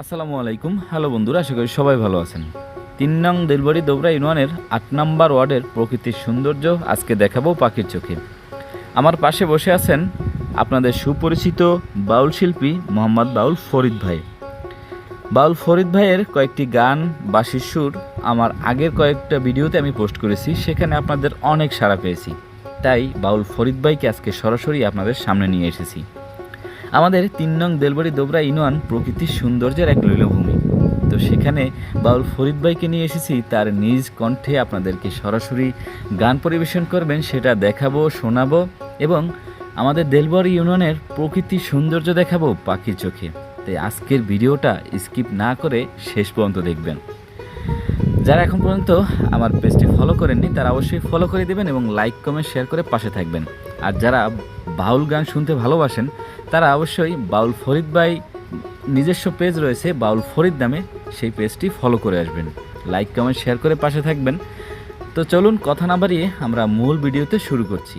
আসসালামু আলাইকুম। হ্যালো বন্ধুরা, আশা করি সবাই ভালো আছেন। তিন নং দেলবাড়ি দোবরা ইউনিয়নের আট নম্বর ওয়ার্ডের প্রকৃতির সৌন্দর্য আজকে দেখাবো পাখির চোখে। আমার পাশে বসে আছেন আপনাদের সুপরিচিত বাউল শিল্পী মোহাম্মদ বাউল ফরিদ ভাই। বাউল ফরিদ ভাইয়ের কয়েকটি গান বা সুর আমার আগের কয়েকটা ভিডিওতে আমি পোস্ট করেছি, সেখানে আপনাদের অনেক সাড়া পেয়েছি। তাই বাউল ফরিদ ভাইকে আজকে সরাসরি আপনাদের সামনে নিয়ে এসেছি। আমাদের তিন নং দেলবাড়ি দোবরা ইউনিয়ন প্রকৃতির সৌন্দর্যের এক লীলভূমি তো সেখানে বাউল ফরিদ ভাইকে নিয়ে এসেছি, তার নিজ কণ্ঠে আপনাদেরকে সরাসরি গান পরিবেশন করবেন, সেটা দেখাবো, শোনাবো এবং আমাদের দেলবাড়ি ইউনিয়নের প্রকৃতির সৌন্দর্য দেখাবো পাখির চোখে। তাই আজকের ভিডিওটা স্কিপ না করে শেষ পর্যন্ত দেখবেন। যারা এখন পর্যন্ত আমার পেজটি ফলো করেননি, তারা অবশ্যই ফলো করে দেবেন এবং লাইক, কমেন্ট, শেয়ার করে পাশে থাকবেন। আর যারা বাউল গান শুনতে ভালোবাসেন, তারা অবশ্যই বাউল ফরিদ বাই নিজস্ব পেজ রয়েছে, বাউল ফরিদ নামে সেই পেজটি ফলো করে আসবেন। লাইক কমেন্ট শেয়ার করে পাশে থাকবেন। তো চলুন, কথা না বাড়িয়ে আমরা মূল ভিডিওতে শুরু করছি।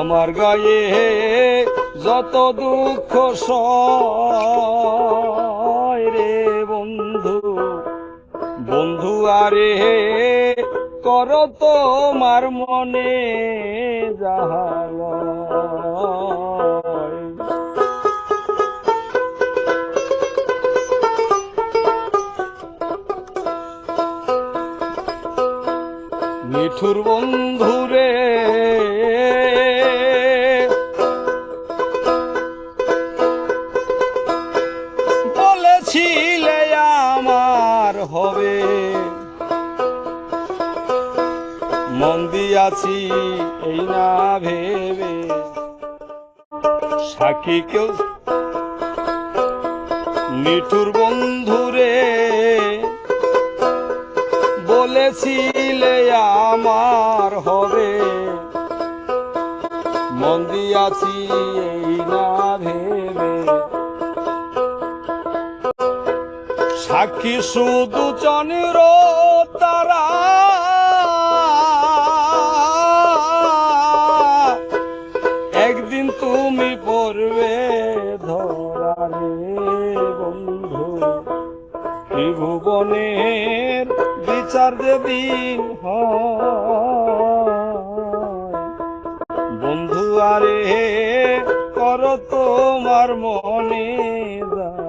আমার গায়ে যত দুঃখ রে বন্ধু। বন্ধু আরে কর তোমার মনে মিঠুর বন্ধুরে মন দিয়াছি এই না ভেবে। সাক্ষী কেউ মিঠুর বন্ধুরে বলেছিলে আমার হবে। মন দিয়াছি এই না ভেবে। সাক্ষী শুধু চন্দ্র তারা। একদিন তুমি পড়বে ধরারে বন্ধু। ত্রিভুবনের বিচার যেদিন বন্ধু, আরে, কর তোমার মনে যা